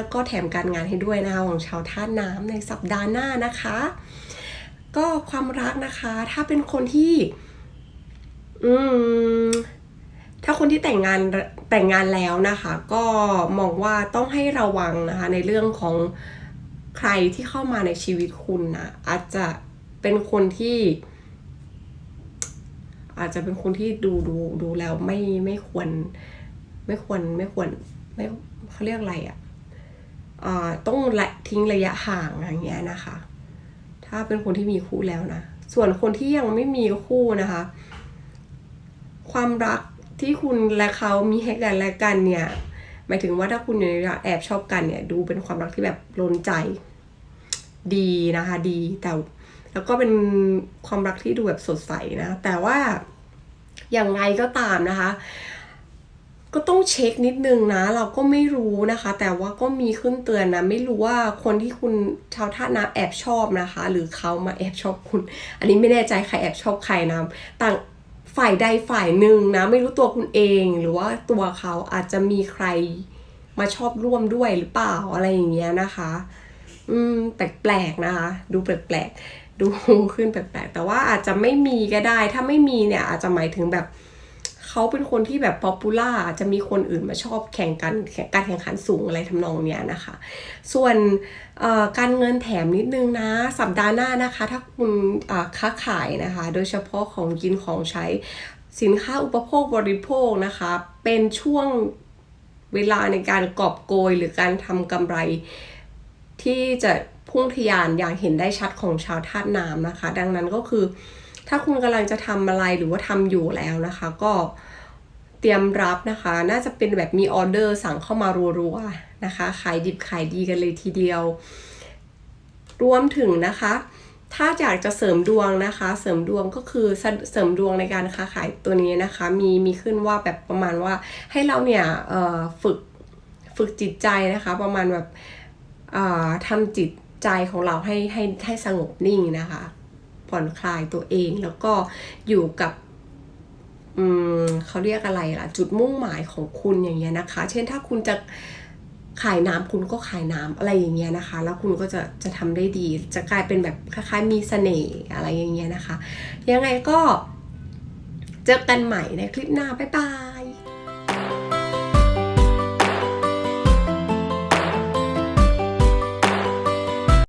แล้วก็แถมการงานให้ด้วยนะคะของชาวธาตุน้ำในสัปดาห์หน้านะคะ ก็ความรักนะคะ ถ้าเป็นคนที่ อืมถ้าคนที่แต่งงานแต่งงานแล้วนะคะ ก็มองว่าต้องให้ระวังนะคะ ในเรื่องของใครที่เข้ามาในชีวิตคุณนะอาจจะเป็นคนที่ อาจจะเป็นคนที่ดูดูดูแล้วไม่ไม่ควร ไม่ควรไม่ควรไม่เขาเรียกอะไรอะ่ะ ต้องละทิ้งระยะห่างอย่างเงี้ยนะคะ ถ้าเป็นคนที่มีคู่แล้วนะ ส่วนคนที่ยังไม่มีคู่นะคะ ความรักที่คุณและเขามีให้กันและกันเนี่ย หมายถึงว่าถ้าคุณอยู่ในระแอบชอบกันเนี่ย ดูเป็นความรักที่แบบล้นใจดีนะคะ ดีแต่แล้วก็เป็นความรักที่ดูแบบสดใสนะ แต่ว่าอย่างไรก็ตามนะคะ ก็ต้องเช็คนิดนึงนะ เราก็ไม่รู้นะคะ แต่ว่าก็มีขึ้นเตือนนะ ไม่รู้ว่าคนที่คุณชาวท่านะแอบชอบนะคะ หรือเขามาแอบชอบคุณ อันนี้ไม่แน่ใจใครแอบชอบใครนะต่างฝ่ายใดฝ่ายหนึ่งนะ ไม่รู้ตัวคุณเองหรือว่าตัวเขาอาจจะมีใครมาชอบร่วมด้วยหรือเปล่าอะไรอย่างเงี้ยนะคะ อืมแปลกๆนะคะ ดูแปลกๆดูขึ้นแปลกๆแต่ว่าอาจจะไม่มีก็ได้ ถ้าไม่มีเนี่ยอาจจะหมายถึงแบบ เขาเป็นคนที่แบบป๊อปปูล่าจะมีคนอื่นมาชอบแข่งกันแข่งการแข่งขันสูงอะไรทำนองเนี้ยนะคะ ส่วนการเงินแถมนิดนึงนะ สัปดาห์หน้านะคะ ถ้าคุณค้าขายนะคะ โดยเฉพาะของกินของใช้สินค้าอุปโภคบริโภคนะคะ เป็นช่วงเวลาในการกอบโกยหรือการทำกำไรที่จะพุ่งทะยานอย่างเห็นได้ชัดของชาวธาตุน้ำนะคะ ดังนั้นก็คือ ถ้าคุณกำลังจะทำอะไรหรือว่าทำอยู่แล้วนะคะ ก็เตรียมรับนะคะ น่าจะเป็นแบบมีออเดอร์สั่งเข้ามารัวๆนะคะ ขายดิบขายดีกันเลยทีเดียว รวมถึงนะคะ ถ้าอยากจะเสริมดวงนะคะ เสริมดวงก็คือเสริมดวงในการค้าขายตัวนี้นะคะ มีมีขึ้นว่าแบบประมาณว่าให้เราเนี่ยฝึกฝึกจิตใจนะคะ ประมาณแบบทำจิตใจของเราให้ให้ให้สงบนิ่งนะคะ ผ่อนคลายตัวเอง แล้วก็อยู่กับเขาเรียกอะไรล่ะ จุดมุ่งหมายของคุณอย่างเงี้ยนะคะ เช่นถ้าคุณจะขายน้ำคุณก็ขายน้ำอะไรอย่างเงี้ยนะคะ แล้วคุณก็จะจะทำได้ดี จะกลายเป็นแบบคล้ายๆมีเสน่ห์อะไรอย่างเงี้ยนะคะ ยังไงก็เจอกันใหม่ในคลิปหน้า บ๊ายบาย